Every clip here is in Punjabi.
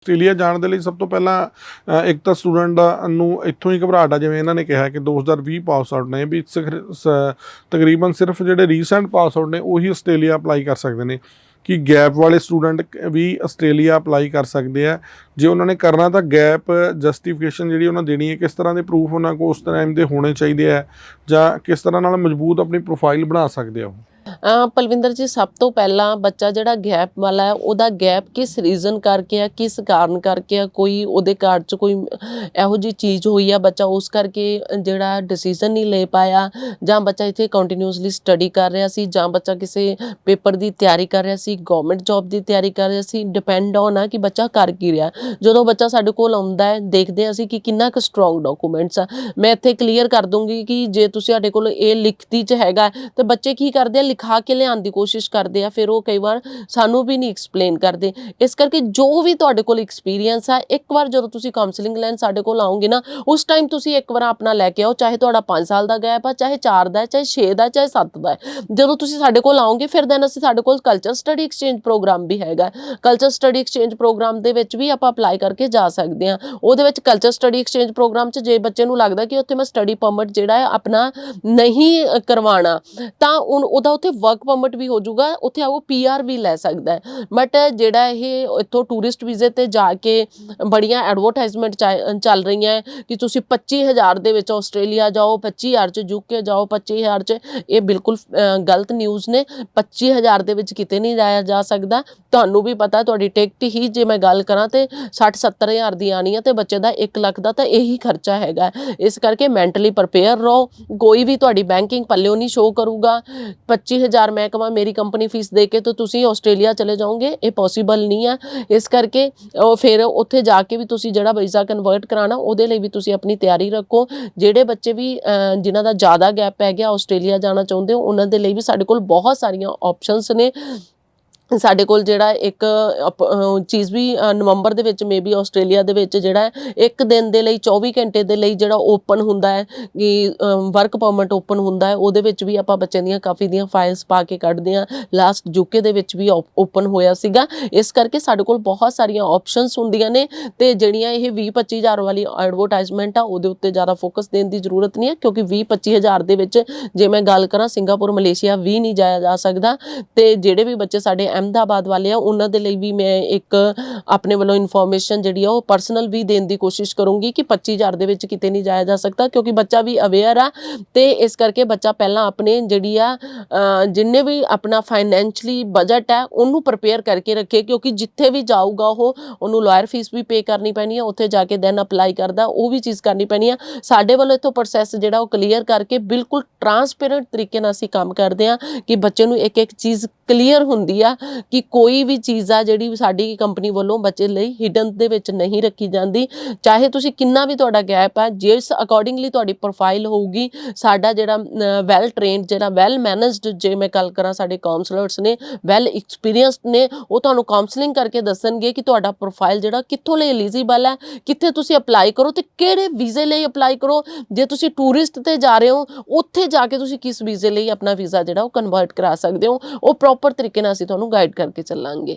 ਆਸਟ੍ਰੇਲੀਆ ਜਾਣ ਦੇ ਲਈ ਸਭ ਤੋਂ ਪਹਿਲਾਂ ਇੱਕ ਤਾਂ ਸਟੂਡੈਂਟ ਨੂੰ ਇੱਥੋਂ ਹੀ ਘਬਰਾਹਟ ਆ, ਜਿਵੇਂ ਇਹਨਾਂ ਨੇ ਕਿਹਾ ਕਿ 2020 ਪਾਸ ਆਊਟ ਨੇ, ਵੀ ਸ- ਤਕਰੀਬਨ ਸਿਰਫ ਜਿਹੜੇ ਰੀਸੈਂਟ ਪਾਸ ਆਊਟ ਨੇ, ਉਹੀ ਆਸਟ੍ਰੇਲੀਆ ਅਪਲਾਈ ਕਰ ਸਕਦੇ ਨੇ। ਕਿ ਗੈਪ ਵਾਲੇ ਸਟੂਡੈਂਟ ਵੀ ਆਸਟ੍ਰੇਲੀਆ ਅਪਲਾਈ ਕਰ ਸਕਦੇ ਆ। ਜੇ ਉਹਨਾਂ ਨੇ ਕਰਨਾ ਤਾਂ ਗੈਪ ਜਸਟੀਫਿਕੇਸ਼ਨ ਜਿਹੜੀ ਉਹਨਾਂ ਦੇਣੀ ਹੈ, ਕਿਸ ਤਰ੍ਹਾਂ ਦੇ ਪ੍ਰੂਫ ਉਹਨਾਂ ਕੋਲ ਉਸ ਟਾਈਮ ਦੇ ਹੋਣੇ ਚਾਹੀਦੇ ਆ, ਜਾਂ ਕਿਸ ਤਰ੍ਹਾਂ ਨਾਲ ਮਜ਼ਬੂਤ ਆਪਣੀ ਪ੍ਰੋਫਾਈਲ ਬਣਾ ਸਕਦੇ ਆ ਉਹ। ਪਲਵਿੰਦਰ ਜੀ ਸਭ ਤੋਂ ਪਹਿਲਾਂ ਬੱਚਾ ਜਿਹੜਾ ਗੈਪ ਵਾਲਾ ਹੈ ਉਹਦਾ ਗੈਪ ਕਿਸ ਰੀਜ਼ਨ ਕਰਕੇ ਆ ਕਿਸ ਕਾਰਨ ਕਰਕੇ ਆ ਕੋਈ ਉਹਦੇ ਘਰ 'ਚ ਕੋਈ ਇਹੋ ਜੀ ਚੀਜ਼ ਹੋਈ ਆ ਬੱਚਾ ਉਸ ਕਰਕੇ ਜਿਹੜਾ ਡਿਸੀਜਨ ਨਹੀਂ ਲੈ ਪਾਇਆ ਜਾਂ ਬੱਚਾ ਇੱਥੇ ਕੰਟੀਨਿਊਸਲੀ ਸਟੱਡੀ ਕਰ ਰਿਹਾ ਸੀ ਜਾਂ ਬੱਚਾ ਕਿਸੇ ਪੇਪਰ ਦੀ ਤਿਆਰੀ ਕਰ ਰਿਹਾ ਸੀ ਗਵਰਨਮੈਂਟ ਜੌਬ ਦੀ ਤਿਆਰੀ ਕਰ ਰਿਹਾ ਸੀ ਡਿਪੈਂਡ ਔਨ ਆ ਕਿ ਬੱਚਾ ਕਰ ਕੀ ਰਿਹਾ। ਜਦੋਂ ਬੱਚਾ ਸਾਡੇ ਕੋਲ ਆਉਂਦਾ ਹੈ ਦੇਖਦੇ ਹਾਂ ਅਸੀਂ ਕਿ ਕਿੰਨਾ ਕੁ ਸਟਰੋਂਗ ਡਾਕੂਮੈਂਟਸ ਆ। ਮੈਂ ਇੱਥੇ ਕਲੀਅਰ ਕਰ ਦੂੰਗੀ ਕਿ ਜੇ ਤੁਸੀਂ ਸਾਡੇ ਕੋਲ ਇਹ ਲਿਖਤੀ 'ਚ ਹੈਗਾ ਹੈ, ਤੇ ਬੱਚੇ ਕੀ ਕਰਦੇ ਆ ਲਿਖਾ ਕੇ ਲਿਆਉਣ ਦੀ ਕੋਸ਼ਿਸ਼ ਕਰਦੇ ਆ ਫਿਰ ਉਹ ਕਈ ਵਾਰ ਸਾਨੂੰ ਵੀ ਨਹੀਂ ਐਕਸਪਲੇਨ ਕਰਦੇ। ਇਸ ਕਰਕੇ ਜੋ ਵੀ ਤੁਹਾਡੇ ਕੋਲ ਐਕਸਪੀਰੀਅੰਸ ਆ ਇੱਕ ਵਾਰ ਜਦੋਂ ਤੁਸੀਂ ਕਾਉਂਸਲਿੰਗ ਲੈਣ ਸਾਡੇ ਕੋਲ ਆਉਂਗੇ ਨਾ ਉਸ ਟਾਈਮ ਤੁਸੀਂ ਇੱਕ ਵਾਰ ਆਪਣਾ ਲੈ ਕੇ ਆਓ ਚਾਹੇ ਤੁਹਾਡਾ 5 ਸਾਲ ਦਾ ਗੈਪ ਆ ਚਾਹੇ 4 ਦਾ ਚਾਹੇ 6 ਦਾ ਚਾਹੇ 7 ਦਾ ਜਦੋਂ ਤੁਸੀਂ ਸਾਡੇ ਕੋਲ ਆਓਗੇ ਫਿਰ ਦੈਨ ਅਸੀਂ ਸਾਡੇ ਕੋਲ ਕਲਚਰ ਸਟੱਡੀ ਐਕਸਚੇਂਜ ਪ੍ਰੋਗਰਾਮ ਵੀ ਹੈਗਾ। ਕਲਚਰ ਸਟੱਡੀ ਐਕਸਚੇਂਜ ਪ੍ਰੋਗਰਾਮ ਦੇ ਵਿੱਚ ਵੀ ਆਪਾਂ ਅਪਲਾਈ ਕਰਕੇ ਜਾ ਸਕਦੇ ਹਾਂ ਉਹਦੇ ਵਿੱਚ ਕਲਚਰ ਸਟੱਡੀ ਐਕਸਚੇਂਜ ਪ੍ਰੋਗਰਾਮ 'ਚ ਜੇ ਬੱਚੇ ਨੂੰ ਲੱਗਦਾ ਕਿ ਉੱਥੇ ਮੈਂ ਸਟੱਡੀ ਪਰਮਿਟ ਜਿਹੜਾ ਹੈ ਆਪਣਾ ਨਹੀਂ ਅ, ਕਰਵਾਉਣਾ ਤਾਂ ਉਹਦਾ ਉੱਥੇ ਵਰਕ ਪਰਮਿਟ ਵੀ ਹੋ ਜਾਊਗਾ, ਉੱਥੇ ਉਹ ਪੀਆਰ ਵੀ ਲੈ ਸਕਦਾ ਹੈ। ਬਟ ਜਿਹੜਾ ਇਹ ਇੱਥੋਂ ਟੂਰਿਸਟ ਵੀਜ਼ੇ ਤੇ ਜਾ ਕੇ ਬੜੀਆਂ ਐਡਵਰਟਾਈਜ਼ਮੈਂਟ ਚੱਲ ਰਹੀਆਂ ਕਿ ਤੁਸੀਂ 25000 ਦੇ ਵਿੱਚ ਆਸਟ੍ਰੇਲੀਆ ਜਾਓ 25000 ਚ ਯੂਕੇ ਜਾਓ 25000 ਚ, ਇਹ ਬਿਲਕੁਲ ਗਲਤ ਨਿਊਜ਼ ਨੇ। 25000 ਦੇ ਵਿੱਚ ਕਿਤੇ ਨਹੀਂ ਜਾਇਆ ਜਾ ਸਕਦਾ। ਤੁਹਾਨੂੰ ਵੀ ਪਤਾ ਤੁਹਾਡੀ ਟਿਕਟ ਹੀ ਜੇ ਮੈਂ ਗੱਲ ਕਰਾਂ ਤੇ 60 70000 ਦੀ ਆਣੀ ਹੈ ਤੇ ਬੱਚੇ ਦਾ 1 ਲੱਖ ਦਾ ਤਾਂ ਇਹੀ ਖਰਚਾ ਹੈਗਾ ਇਸ ਕਰਕੇ ਮੈਂਟਲੀ ਪ੍ਰਪੇਅਰ ਰਹੋ। ਕੋਈ ਵੀ ਤੁਹਾਡੀ ਬੈਂਕਿੰਗ ਪੱਲਿਓ ਨਹੀਂ ਸ਼ੋ ਕਰੂਗਾ। 25000 ਮੈਂ ਕਹਾਂ ਮੇਰੀ ਕੰਪਨੀ ਫੀਸ ਦੇ ਕੇ ਤਾਂ ਤੁਸੀਂ ਆਸਟ੍ਰੇਲੀਆ ਚਲੇ ਜਾਓਗੇ ਇਹ ਪੋਸੀਬਲ ਨਹੀਂ ਹੈ ਇਸ ਕਰਕੇ ਉਹ ਫਿਰ ਉੱਥੇ ਜਾ ਕੇ ਵੀ ਤੁਸੀਂ ਜਿਹੜਾ ਵੀਜ਼ਾ ਕਨਵਰਟ ਕਰਾਣਾ ਉਹਦੇ ਲਈ ਵੀ ਤੁਸੀਂ ਆਪਣੀ ਤਿਆਰੀ ਰੱਖੋ। ਜਿਹੜੇ ਬੱਚੇ ਵੀ ਅਹ, ਜਿਨ੍ਹਾਂ ਦਾ ਜ਼ਿਆਦਾ ਗੈਪ ਪੈ ਗਿਆ ਆਸਟ੍ਰੇਲੀਆ ਜਾਣਾ ਚਾਹੁੰਦੇ ਹੋ ਉਹਨਾਂ ਦੇ ਲਈ ਵੀ ਸਾਡੇ ਕੋਲ ਬਹੁਤ ਸਾਰੀਆਂ ਆਪਸ਼ਨਸ ਨੇ। ਸਾਡੇ ਕੋਲ ਜਿਹੜਾ ਇੱਕ ਚੀਜ਼ ਵੀ ਨਵੰਬਰ ਦੇ ਵਿੱਚ ਮੇਬੀ ਆਸਟ੍ਰੇਲੀਆ ਦੇ ਵਿੱਚ ਜਿਹੜਾ ਇੱਕ ਦਿਨ ਦੇ ਲਈ 24 ਘੰਟੇ ਦੇ ਲਈ ਜਿਹੜਾ ਓਪਨ ਹੁੰਦਾ ਹੈ, ਕਿ ਵਰਕ ਪਰਮਿਟ ਓਪਨ ਹੁੰਦਾ ਹੈ, ਉਹਦੇ ਵਿੱਚ ਵੀ ਆਪਾਂ ਬੱਚਿਆਂ ਦੀਆਂ ਕਾਫੀ ਦੀਆਂ ਫਾਈਲਸ ਪਾ ਕੇ ਕੱਢਦੇ ਹਾਂ। ਲਾਸਟ ਯੂਕੇ ਦੇ ਵਿੱਚ ਵੀ ਓਪਨ ਹੋਇਆ ਸੀਗਾ। ਇਸ ਕਰਕੇ ਸਾਡੇ ਕੋਲ ਬਹੁਤ ਸਾਰੀਆਂ ਆਪਸ਼ਨਸ ਹੁੰਦੀਆਂ ਨੇ ਤੇ ਜਿਹੜੀਆਂ ਇਹ 20 25000 ਵਾਲੀ ਐਡਵਰਟਾਈਜ਼ਮੈਂਟ ਆ, ਉਹਦੇ ਉੱਤੇ ਜ਼ਿਆਦਾ ਫੋਕਸ ਦੇਣ ਦੀ ਜ਼ਰੂਰਤ ਨਹੀਂ ਹੈ, ਕਿਉਂਕਿ 20 25000 ਦੇ ਵਿੱਚ ਜੇ ਮੈਂ ਗੱਲ ਕਰਾਂ, ਸਿੰਗਾਪੁਰ, ਮਲੇਸ਼ੀਆ ਵੀ ਨਹੀਂ ਜਾਇਆ ਜਾ ਸਕਦਾ ਤੇ ਜਿਹੜੇ ਵੀ ਬੱਚੇ ਸਾਡੇ ਅਹਿਮਦਾਬਾਦ ਵਾਲੇ ਆ, ਉਹਨਾਂ ਦੇ ਲਈ ਵੀ ਮੈਂ ਇੱਕ ਆਪਣੇ ਵੱਲੋਂ ਇਨਫੋਰਮੇਸ਼ਨ ਜਿਹੜੀ ਆ ਉਹ ਪਰਸਨਲ ਵੀ ਦੇਣ ਦੀ ਕੋਸ਼ਿਸ਼ ਕਰੂੰਗੀ ਕਿ 25000 ਦੇ ਵਿੱਚ ਕਿਤੇ ਨਹੀਂ ਜਾਇਆ ਜਾ ਸਕਦਾ, ਕਿਉਂਕਿ ਬੱਚਾ ਵੀ ਅਵੇਅਰ ਆ ਤੇ ਇਸ ਕਰਕੇ ਬੱਚਾ ਪਹਿਲਾਂ ਆਪਣੇ ਜਿਹੜੀ ਆ ਜਿੰਨੇ ਵੀ ਆਪਣਾ ਫਾਈਨੈਂਸ਼ਲੀ ਬਜਟ ਹੈ ਉਹਨੂੰ ਪ੍ਰਪੇਅਰ ਕਰਕੇ ਰੱਖੇ, ਕਿਉਂਕਿ ਜਿੱਥੇ ਵੀ ਜਾਊਗਾ ਉਹ, ਉਹਨੂੰ ਲਾਇਰ ਫੀਸ ਵੀ ਪੇ ਕਰਨੀ ਪੈਣੀ ਹੈ ਉੱਥੇ ਜਾ ਕੇ ਦੈਨ ਅਪਲਾਈ ਕਰਦਾ, ਉਹ ਵੀ ਚੀਜ਼ ਕਰਨੀ ਪੈਣੀ ਹੈ ਸਾਡੇ ਵੱਲੋਂ ਇਥੋਂ ਪ੍ਰੋਸੈਸ ਜਿਹੜਾ ਉਹ ਕਲੀਅਰ ਕਰਕੇ ਬਿਲਕੁਲ ਟਰਾਂਸਪੇਰੈਂਟ ਤਰੀਕੇ ਨਾਲ ਅਸੀਂ ਕੰਮ ਕਰਦੇ ਹਾਂ ਕਿ ਬੱਚੇ ਨੂੰ ਇੱਕ ਇੱਕ ਚੀਜ਼ ਕਲੀਅਰ ਹੁੰਦੀ ਆ ਕਿ ਕੋਈ ਵੀ ਚੀਜ਼ ਆ ਜਿਹੜੀ ਸਾਡੀ ਕੰਪਨੀ ਵੱਲੋਂ ਬੱਚੇ ਲਈ ਹਿਡਨ ਦੇ ਵਿੱਚ ਨਹੀਂ ਰੱਖੀ ਜਾਂਦੀ। ਚਾਹੇ ਤੁਸੀਂ ਕਿੰਨਾ ਵੀ ਤੁਹਾਡਾ ਗੈਪ ਆ, ਜਿਸ ਅਕੋਰਡਿੰਗਲੀ ਤੁਹਾਡੀ ਪ੍ਰੋਫਾਈਲ ਹੋਊਗੀ, ਸਾਡਾ ਜਿਹੜਾ ਵੈਲ ਟ੍ਰੇਨਡ ਜਿਹੜਾ ਵੈਲ ਮੈਨੇਜਡ ਜੇ ਮੈਂ ਗੱਲ ਕਰਾਂ ਸਾਡੇ ਕਾਉਂਸਲਰਸ ਨੇ ਵੈਲ ਐਕਸਪੀਰੀਅੰਸਡ ਨੇ, ਉਹ ਤੁਹਾਨੂੰ ਕਾਉਂਸਲਿੰਗ ਕਰਕੇ ਦੱਸਣਗੇ ਕਿ ਤੁਹਾਡਾ ਪ੍ਰੋਫਾਈਲ ਜਿਹੜਾ ਕਿੱਥੋਂ ਲਈ ਐਲੀਜੀਬਲ ਹੈ ਕਿੱਥੇ ਤੁਸੀਂ ਅਪਲਾਈ ਕਰੋ ਤੇ ਕਿਹੜੇ ਵੀਜ਼ੇ ਲਈ ਅਪਲਾਈ ਕਰੋ। ਜੇ ਤੁਸੀਂ ਟੂਰਿਸਟ ਤੇ ਜਾ ਰਹੇ ਹੋ, ਉੱਥੇ ਜਾ ਕੇ ਤੁਸੀਂ ਕਿਸ ਵੀਜ਼ੇ ਲਈ ਆਪਣਾ ਵੀਜ਼ਾ ਜਿਹੜਾ ਉਹ ਕਨਵਰਟ ਕਰਾ ਸਕਦੇ ਹੋ। ਉਹ ਪ੍ਰੋਪਰ ਪ੍ਰੋਪਰ ਤਰੀਕੇ ਨਾਲ ਅਸੀਂ ਤੁਹਾਨੂੰ ਗਾਈਡ ਕਰਕੇ ਚੱਲਾਂਗੇ।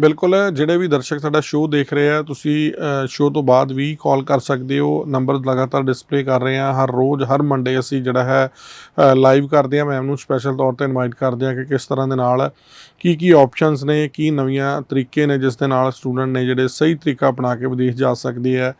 ਬਿਲਕੁਲ, ਜਿਹੜੇ ਵੀ ਦਰਸ਼ਕ ਸਾਡਾ ਸ਼ੋਅ ਦੇਖ ਰਹੇ ਆ, ਤੁਸੀਂ ਸ਼ੋਅ ਤੋਂ ਬਾਅਦ ਵੀ ਕਾਲ ਕਰ ਸਕਦੇ ਹੋ ਨੰਬਰ ਲਗਾਤਾਰ ਡਿਸਪਲੇ ਕਰ ਰਹੇ ਆ, ਹਰ ਰੋਜ਼, ਹਰ ਮੰਡੇ ਅਸੀਂ ਜਿਹੜਾ ਹੈ ਲਾਈਵ ਕਰਦੇ ਆ ਮੈਮ ਨੂੰ ਸਪੈਸ਼ਲ ਤੌਰ ਤੇ ਇਨਵਾਈਟ ਕਰਦੇ ਆ ਕਿ ਕਿਸ ਤਰ੍ਹਾਂ ਦੇ ਨਾਲ ਕੀ ਕੀ ਆਪਸ਼ਨਸ ਨੇ, ਕੀ ਨਵੀਆਂ ਤਰੀਕੇ ਨੇ ਜਿਸ ਦੇ ਨਾਲ ਸਟੂਡੈਂਟ ਨੇ ਜਿਹੜੇ ਸਹੀ ਤਰੀਕਾ ਅਪਣਾ ਕੇ ਵਿਦੇਸ਼ ਜਾ ਸਕਦੇ ਆ।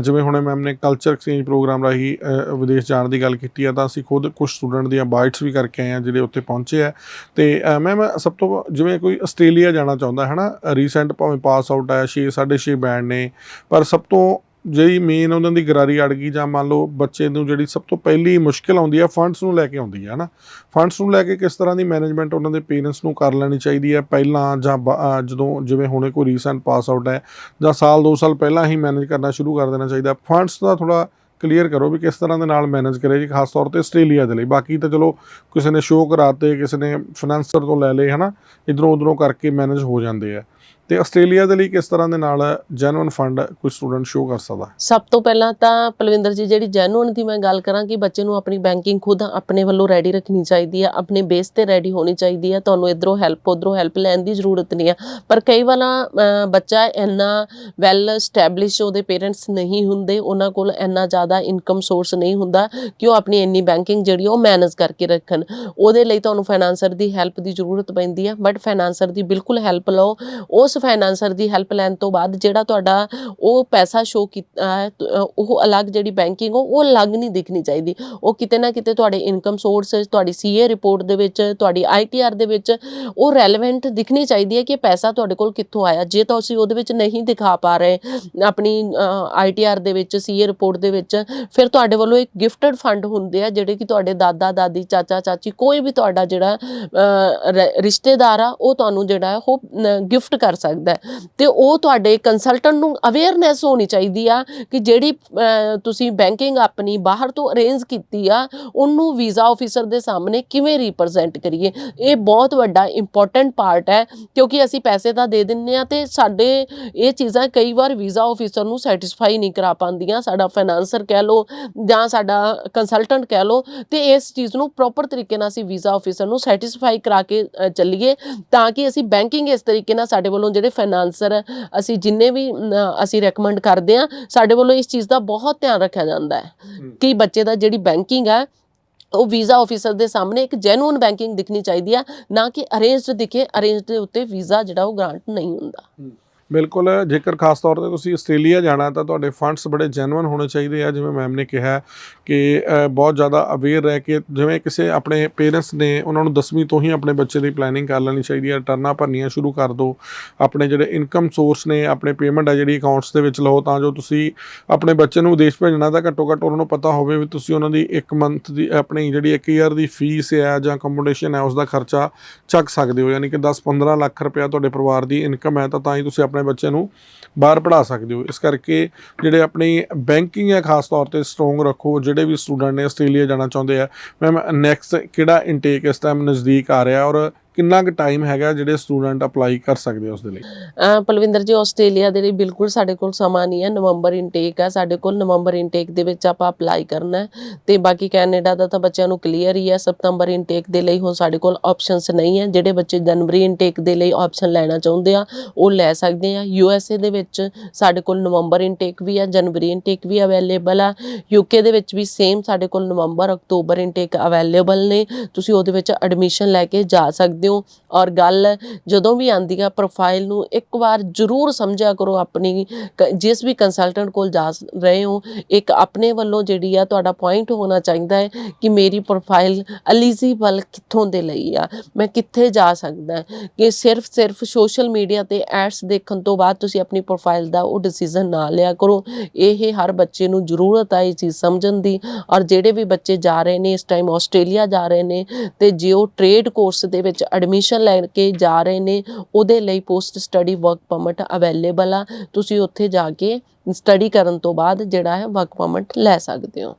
ਜਿਵੇਂ ਹੁਣੇ ਮੈਮ ਨੇ ਕਲਚਰ ਐਕਸਚੇਂਜ ਪ੍ਰੋਗਰਾਮ ਰਾਹੀਂ ਵਿਦੇਸ਼ ਜਾਣ ਦੀ ਗੱਲ ਕੀਤੀ ਆ, ਤਾਂ ਅਸੀਂ ਖੁਦ ਕੁਝ ਸਟੂਡੈਂਟ ਦੀਆਂ ਬਾਈਟਸ ਵੀ ਕਰਕੇ ਆਏ ਆ, ਜਿਹੜੇ ਉੱਥੇ ਪਹੁੰਚੇ ਆ, ਤੇ ਮੈਮ ਸਭ ਤੋਂ ਜਿਵੇਂ ਕੋਈ ਆਸਟ੍ਰੇਲੀਆ ਜਾਣਾ ਚਾਹੁੰਦਾ ਹੈ ਨਾ ਰੀਸੈਂਟ ਭਾਵੇਂ ਪਾਸ ਆਊਟ ਹੈ 6 6.5 ਬੈਂਡ ਨੇ, ਪਰ ਸਭ ਤੋਂ ਜਿਹੜੀ ਮੇਨ ਉਹਨਾਂ ਦੀ ਗਰਾਰੀ ਅੜ ਗਈ, ਜਾਂ ਮੰਨ ਲਓ ਬੱਚੇ ਨੂੰ ਜਿਹੜੀ ਸਭ ਤੋਂ ਪਹਿਲੀ ਮੁਸ਼ਕਲ ਆਉਂਦੀ ਹੈ ਫੰਡਸ ਨੂੰ ਲੈ ਕੇ ਆਉਂਦੀ ਹੈ ਨਾ ਫੰਡਸ ਨੂੰ ਲੈ ਕੇ ਕਿਸ ਤਰ੍ਹਾਂ ਦੀ ਮੈਨੇਜਮੈਂਟ ਉਹਨਾਂ ਦੇ ਪੇਰੈਂਟਸ ਨੂੰ ਕਰ ਲੈਣੀ ਚਾਹੀਦੀ ਹੈ, ਪਹਿਲਾਂ ਜਾਂ ਬਾ- ਜਦੋਂ, ਜਿਵੇਂ ਹੁਣੇ ਕੋਈ ਰੀਸੈਂਟ ਪਾਸ ਆਊਟ ਹੈ, ਜਾਂ ਸਾਲ 2 ਸਾਲ ਪਹਿਲਾਂ ਹੀ ਮੈਨੇਜ ਕਰਨਾ ਸ਼ੁਰੂ ਕਰ ਦੇਣਾ ਚਾਹੀਦਾ। ਫੰਡਸ ਦਾ ਥੋੜਾ ਕਲੀਅਰ ਕਰੋ ਵੀ ਕਿਸ ਤਰ੍ਹਾਂ ਦੇ ਨਾਲ ਮੈਨੇਜ ਕਰੇ ਜੀ, ਖਾਸ ਤੌਰ ਤੇ ਆਸਟ੍ਰੇਲੀਆ ਦੇ ਲਈ। ਬਾਕੀ ਤਾਂ ਚਲੋ ਕਿਸੇ ਨੇ ਸ਼ੋਅ ਕਰਾਤੇ, ਕਿਸੇ ਨੇ ਫਾਈਨਾਂਸਰ ਤੋਂ ਲੈ ਲਏ, ਹਨਾ ਇਧਰੋਂ ਉਧਰੋਂ ਕਰਕੇ ਮੈਨੇਜ ਹੋ ਜਾਂਦੇ ਆ। ਤੇ ਆਸਟ੍ਰੇਲੀਆ ਦੇ ਲਈ ਕਿਸ ਤਰ੍ਹਾਂ ਦੇ ਨਾਲ ਜੈਨੂਇਨ ਫੰਡ ਕੋਈ ਸਟੂਡੈਂਟ ਸ਼ੋ ਕਰ ਸਕਦਾ? ਸਭ ਤੋਂ ਪਹਿਲਾਂ ਤਾਂ ਪਲਵਿੰਦਰ ਜੀ, ਜਿਹੜੀ ਜੈਨੂਨ ਦੀ ਮੈਂ ਗੱਲ ਕਰਾਂ ਕਿ ਬੱਚੇ ਨੂੰ ਆਪਣੀ ਬੈਂਕਿੰਗ ਖੁਦ ਆਪਣੇ ਵੱਲੋਂ ਰੈਡੀ ਰੱਖਣੀ ਚਾਹੀਦੀ ਹੈ ਆਪਣੇ ਬੇਸ ਤੇ ਰੈਡੀ ਹੋਣੀ ਚਾਹੀਦੀ ਹੈ ਤੁਹਾਨੂੰ ਇਧਰੋਂ ਹੈਲਪ ਉਧਰੋਂ ਹੈਲਪ ਲੈਣ ਦੀ ਜ਼ਰੂਰਤ ਨਹੀਂ ਹੈ ਪਰ ਕਈ ਵਾਲਾ ਬੱਚਾ ਇੰਨਾ ਵੈਲ ਸਟੈਬਲਿਸ਼ ਉਹਦੇ ਪੇਰੈਂਟਸ ਨਹੀਂ ਹੁੰਦੇ, ਉਹਨਾਂ ਕੋਲ ਇੰਨਾ ਜ਼ਿਆਦਾ ਇਨਕਮ ਸੋਰਸ ਨਹੀਂ ਹੁੰਦਾ ਕਿ ਉਹ ਆਪਣੀ ਇੰਨੀ ਬੈਂਕਿੰਗ ਜਿਹੜੀ ਉਹ ਮੈਨੇਜ ਕਰਕੇ ਰੱਖਣ। ਉਹਦੇ ਲਈ ਤੁਹਾਨੂੰ ਫਾਈਨਾਂਸਰ ਦੀ ਹੈਲਪ ਦੀ ਜ਼ਰੂਰਤ ਪੈਂਦੀ ਹੈ ਬਟ ਫਾਈਨਾਂਸਰ ਦੀ ਬਿਲਕੁਲ ਹੈਲਪ ਲਓ। ਉਸ ਫਾਈਨਾਂਸਰ ਦੀ ਹੈਲਪ ਲੈਣ ਤੋਂ ਬਾਅਦ ਜਿਹੜਾ ਤੁਹਾਡਾ ਉਹ ਪੈਸਾ ਸ਼ੋ ਕੀਤਾ ਹੈ ਉਹ ਅਲੱਗ ਜਿਹੜੀ ਬੈਂਕਿੰਗ ਉਹ ਅਲੱਗ ਨਹੀਂ ਦਿਖਣੀ ਚਾਹੀਦੀ। ਉਹ ਕਿਤੇ ਨਾ ਕਿਤੇ ਤੁਹਾਡੇ ਇਨਕਮ ਸੋਰਸ ਤੁਹਾਡੀ ਸੀਏ ਰਿਪੋਰਟ ਦੇ ਵਿੱਚ, ਤੁਹਾਡੀ ਆਈਟੀਆਰ ਦੇ ਵਿੱਚ ਉਹ ਰੈਲੇਵੈਂਟ ਦਿਖਣੀ ਚਾਹੀਦੀ ਹੈ ਕਿ ਪੈਸਾ ਤੁਹਾਡੇ ਕੋਲ ਕਿੱਥੋਂ ਆਇਆ। ਜੇ ਤੁਸੀਂ ਉਹਦੇ ਵਿੱਚ ਨਹੀਂ ਦਿਖਾ ਪਾ ਰਹੇ ਆਪਣੀ ਆਈਟੀਆਰ ਦੇ ਵਿੱਚ ਸੀਏ ਰਿਪੋਰਟ ਦੇ ਵਿੱਚ, ਫਿਰ ਤੁਹਾਡੇ ਵੱਲੋਂ ਇੱਕ ਗਿਫਟਡ ਫੰਡ ਹੁੰਦੇ ਆ, ਜਿਹੜੇ ਕਿ ਤੁਹਾਡੇ ਦਾਦਾ, ਦਾਦੀ, ਚਾਚਾ, ਚਾਚੀ, ਕੋਈ ਵੀ ਤੁਹਾਡਾ ਜਿਹੜਾ ਰ- ਰਿਸ਼ਤੇਦਾਰ ਆ, ਉਹ ਤੁਹਾਨੂੰ ਜਿਹੜਾ ਉਹ ਗਿਫਟ ਕਰ ਸਕਦਾ ਹੈ। ਤੇ ਉਹ ਤੁਹਾਡੇ ਕੰਸਲਟੈਂਟ ਨੂੰ ਅਵੇਅਰਨੈਸ ਹੋਣੀ ਚਾਹੀਦੀ ਆ ਕਿ ਜਿਹੜੀ ਤੁਸੀਂ ਬੈਂਕਿੰਗ ਆਪਣੀ ਬਾਹਰ ਤੋਂ ਅਰੇਂਜ ਕੀਤੀ ਆ, ਉਹਨੂੰ ਵੀਜ਼ਾ ਆਫੀਸਰ ਦੇ ਸਾਹਮਣੇ ਕਿਵੇਂ ਰਿਪਰੈਜ਼ੈਂਟ ਕਰੀਏ? ਇਹ ਬਹੁਤ ਵੱਡਾ ਇੰਪੋਰਟੈਂਟ ਪਾਰਟ ਹੈ, ਕਿਉਂਕਿ ਅਸੀਂ ਪੈਸੇ ਤਾਂ ਦੇ ਦਿੰਨੇ ਆ ਤੇ ਸਾਡੇ ਇਹ ਚੀਜ਼ਾਂ ਕਈ ਵਾਰ ਵੀਜ਼ਾ ਆਫੀਸਰ ਨੂੰ ਸੈਟੀਸਫਾਈ ਨਹੀਂ ਕਰਾ ਪਾਉਂਦੀਆਂ। ਸਾਡਾ ਫਾਈਨਾਂਸਰ ਕਹਿ ਲਓ ਜਾਂ ਸਾਡਾ ਕੰਸਲਟੈਂਟ ਕਹਿ ਲਓ ਤੇ ਇਸ ਚੀਜ਼ ਨੂੰ ਪ੍ਰੋਪਰ ਤਰੀਕੇ ਨਾਲ ਅਸੀਂ ਵੀਜ਼ਾ ਆਫੀਸਰ ਨੂੰ ਸੈਟੀਸਫਾਈ ਕਰਾ ਕੇ ਚੱਲੀਏ ਤਾਂ ਕਿ ਅਸੀਂ ਬੈਂਕਿੰਗ ਇਸ ਤਰੀਕੇ ਨਾਲ ਸਾਡੇ ਵੱਲੋਂ ਜਿਹੜੇ ਫਾਈਨਾਂਸਰ ਅਸੀਂ ਜਿੰਨੇ ਵੀ ਅਸੀਂ ਰეკਮੈਂਡ ਕਰਦੇ ਆ ਸਾਡੇ ਵੱਲੋਂ ਇਸ ਚੀਜ਼ ਦਾ ਬਹੁਤ ਧਿਆਨ ਰੱਖਿਆ ਜਾਂਦਾ ਹੈ ਕਿ ਬੱਚੇ ਦਾ ਜਿਹੜੀ ਬੈਂਕਿੰਗ ਹੈ ਉਹ ਵੀਜ਼ਾ ਆਫੀਸਰ ਦੇ ਸਾਹਮਣੇ ਇੱਕ ਜੈਨੂਇਨ ਬੈਂਕਿੰਗ ਦਿਖਣੀ ਚਾਹੀਦੀ ਆ ਨਾ ਕਿ ਅਰੇਂਜਡ ਦਿਖੇ ਅਰੇਂਜਡ ਦੇ ਉੱਤੇ ਵੀਜ਼ਾ ਜਿਹੜਾ ਉਹ ਗ੍ਰਾਂਟ ਨਹੀਂ ਹੁੰਦਾ। ਬਿਲਕੁਲ, ਜੇਕਰ ਖਾਸ ਤੌਰ ਤੇ ਤੁਸੀਂ ਆਸਟ੍ਰੇਲੀਆ ਜਾਣਾ ਤਾਂ ਤੁਹਾਡੇ ਫੰਡਸ ਬੜੇ ਜੈਨੂਇਨ ਹੋਣੇ ਚਾਹੀਦੇ ਆ, ਜਿਵੇਂ ਮੈਮ ਨੇ ਕਿਹਾ ਕਿ ਬਹੁਤ ਜ਼ਿਆਦਾ ਅਵੇਅਰ ਰਹਿ ਕੇ ਜਿਵੇਂ ਕਿਸੇ ਆਪਣੇ ਪੇਰੈਂਟਸ ਨੇ ਉਹਨਾਂ ਨੂੰ 10ਵੀਂ ਤੋਂ ਹੀ ਆਪਣੇ ਬੱਚੇ ਦੀ ਪਲੈਨਿੰਗ ਕਰ ਲੈਣੀ ਚਾਹੀਦੀ ਹੈ, ਰਿਟਰਨਾਂ ਭਰਨੀਆਂ ਸ਼ੁਰੂ ਕਰ ਦਿਓ ਆਪਣੇ ਜਿਹੜੇ ਇਨਕਮ ਸੋਰਸ ਨੇ, ਆਪਣੇ ਪੇਮੈਂਟ ਹੈ ਜਿਹੜੀ ਅਕਾਊਂਟਸ ਦੇ ਵਿੱਚ ਲਓ, ਤਾਂ ਜੋ ਤੁਸੀਂ ਆਪਣੇ ਬੱਚੇ ਨੂੰ ਵਿਦੇਸ਼ ਭੇਜਣਾ ਤਾਂ ਘੱਟੋ ਘੱਟ ਉਹਨਾਂ ਨੂੰ ਪਤਾ ਹੋਵੇ ਵੀ ਤੁਸੀਂ ਉਹਨਾਂ ਦੀ ਇੱਕ ਮੰਥ ਦੀ ਆਪਣੀ ਜਿਹੜੀ ਇੱਕ ਈਅਰ ਦੀ ਫੀਸ ਹੈ ਜਾਂ ਅਕੋਮੋਡੇਸ਼ਨ ਹੈ ਉਸ ਦਾ ਖਰਚਾ ਚੱਕ ਸਕਦੇ ਹੋ, ਯਾਨੀ ਕਿ 10-15 ਲੱਖ ਰੁਪਇਆ ਤੁਹਾਡੇ ਪਰਿਵਾਰ ਦੀ ਇਨਕਮ ਹੈ, ਤਾਂ ਤਾਂ ਹੀ ਤੁਸੀਂ ਆਪਣੇ ਬੱਚੇ ਨੂੰ ਬਾਹਰ ਪੜ੍ਹਾ ਸਕਦੇ ਹੋ। ਇਸ ਕਰਕੇ ਜਿਹੜੇ ਆਪਣੀ ਬੈਂਕਿੰਗ ਹੈ, ਖਾਸ ਤੌਰ ਤੇ ਸਟਰੋਂਗ ਰੱਖੋ। ਜਿਹੜੇ ਵੀ ਸਟੂਡੈਂਟ ਨੇ ਆਸਟ੍ਰੇਲੀਆ ਜਾਣਾ ਚਾਹੁੰਦੇ ਆ ਮੈਮ ਨੈਕਸਟ ਕਿਹੜਾ ਇਨਟੇਕ ਇਸ ਟਾਈਮ ਨਜ਼ਦੀਕ ਆ ਰਿਹਾ ਔਰ ਕਿੰਨਾ ਕੁ ਟਾਈਮ ਹੈਗਾ ਜਿਹੜੇ ਸਟੂਡੈਂਟ ਅਪਲਾਈ ਕਰ ਸਕਦੇ ਆ ਉਸ ਦੇ ਲਈ ਪਲਵਿੰਦਰ ਜੀ, ਆਸਟ੍ਰੇਲੀਆ ਦੇ ਲਈ ਬਿਲਕੁਲ ਸਾਡੇ ਕੋਲ ਸਮਾਂ ਨਹੀਂ ਹੈ। ਨਵੰਬਰ ਇਨਟੇਕ ਹੈ ਸਾਡੇ ਕੋਲ ਨਵੰਬਰ ਇਨਟੇਕ ਦੇ ਵਿੱਚ ਆਪਾਂ ਅਪਲਾਈ ਕਰਨਾ ਹੈ। ਤੇ ਬਾਕੀ ਕੈਨੇਡਾ ਦਾ ਤਾਂ ਬੱਚਿਆਂ ਨੂੰ ਕਲੀਅਰ ਹੀ ਹੈ, ਸਤੰਬਰ ਇਨਟੇਕ ਦੇ ਲਈ ਹੁਣ ਸਾਡੇ ਕੋਲ ਆਪਸ਼ਨਸ ਨਹੀਂ ਹੈ। ਜਿਹੜੇ ਬੱਚੇ ਜਨਵਰੀ ਇਨਟੇਕ ਦੇ ਲਈ ਆਪਸ਼ਨ ਲੈਣਾ ਚਾਹੁੰਦੇ ਆ, ਉਹ ਲੈ ਸਕਦੇ ਆ। ਯੂ ਐਸ ਏ ਦੇ ਵਿੱਚ ਸਾਡੇ ਕੋਲ ਨਵੰਬਰ ਇਨਟੇਕ ਵੀ ਆ, ਜਨਵਰੀ ਇਨਟੇਕ ਵੀ ਅਵੇਲੇਬਲ ਆ। ਯੂਕੇ ਦੇ ਵਿੱਚ ਵੀ ਸੇਮ ਸਾਡੇ ਕੋਲ ਨਵੰਬਰ, ਅਕਤੂਬਰ ਇਨਟੇਕ ਅਵੇਲੇਬਲ ਨੇ। ਤੁਸੀਂ ਉਹਦੇ ਵਿੱਚ ਐਡਮਿਸ਼ਨ ਲੈ ਕੇ ਜਾ ਸਕਦੇ ਹੋ। ਔਰ ਗੱਲ ਜਦੋਂ ਵੀ ਆਂਦੀ ਆ ਪ੍ਰੋਫਾਈਲ ਨੂੰ, ਇੱਕ ਵਾਰ ਜ਼ਰੂਰ ਸਮਝਿਆ ਕਰੋ ਆਪਣੀ ਕ- ਜਿਸ ਵੀ ਕੰਸਲਟੈਂਟ ਕੋਲ ਜਾ ਰਹੇ ਹੋ, ਇੱਕ ਆਪਣੇ ਵੱਲੋਂ ਜਿਹੜੀ ਆ ਤੁਹਾਡਾ ਪੁਆਇੰਟ ਹੋਣਾ ਚਾਹੀਦਾ ਹੈ ਕਿ ਮੇਰੀ ਪ੍ਰੋਫਾਈਲ ਐਲੀਜੀਬਲ ਕਿੱਥੋਂ ਦੇ ਲਈ ਆ, ਮੈਂ ਕਿੱਥੇ ਜਾ ਸਕਦਾ ਕਿ ਸਿਰਫ ਸਿਰਫ ਸੋਸ਼ਲ ਮੀਡੀਆ ਤੇ ਐਡਸ ਦੇਖਣ ਤੋਂ ਬਾਅਦ ਤੁਸੀਂ ਆਪਣੀ ਪ੍ਰੋਫਾਈਲ ਦਾ ਉਹ ਡਿਸੀਜਨ ਨਾ ਲਿਆ ਕਰੋ। ਇਹ ਹਰ ਬੱਚੇ ਨੂੰ ਜ਼ਰੂਰਤ ਆ ਇਹ ਚੀਜ਼ ਸਮਝਣ ਦੀ। ਔਰ ਜਿਹੜੇ ਵੀ ਬੱਚੇ ਜਾ ਰਹੇ ਨੇ, ਇਸ ਟਾਈਮ ਆਸਟ੍ਰੇਲੀਆ ਜਾ ਰਹੇ ਨੇ, ਤੇ ਜੇ ਉਹ ਟ੍ਰੇਡ ਕੋਰਸ ਦੇ ਵਿੱਚ ਐਡਮਿਸ਼ਨ ਲੈ ਕੇ ਜਾ ਰਹੇ ਨੇ, ਉਹਦੇ ਲਈ post study work permit available ਆ। ਤੁਸੀਂ ਉੱਥੇ ਜਾ ਕੇ ਸਟੱਡੀ ਕਰਨ ਤੋਂ ਬਾਅਦ ਜਿਹੜਾ ਹੈ ਵਰਕ ਪਰਮਿਟ ਲੈ ਸਕਦੇ ਹੋ।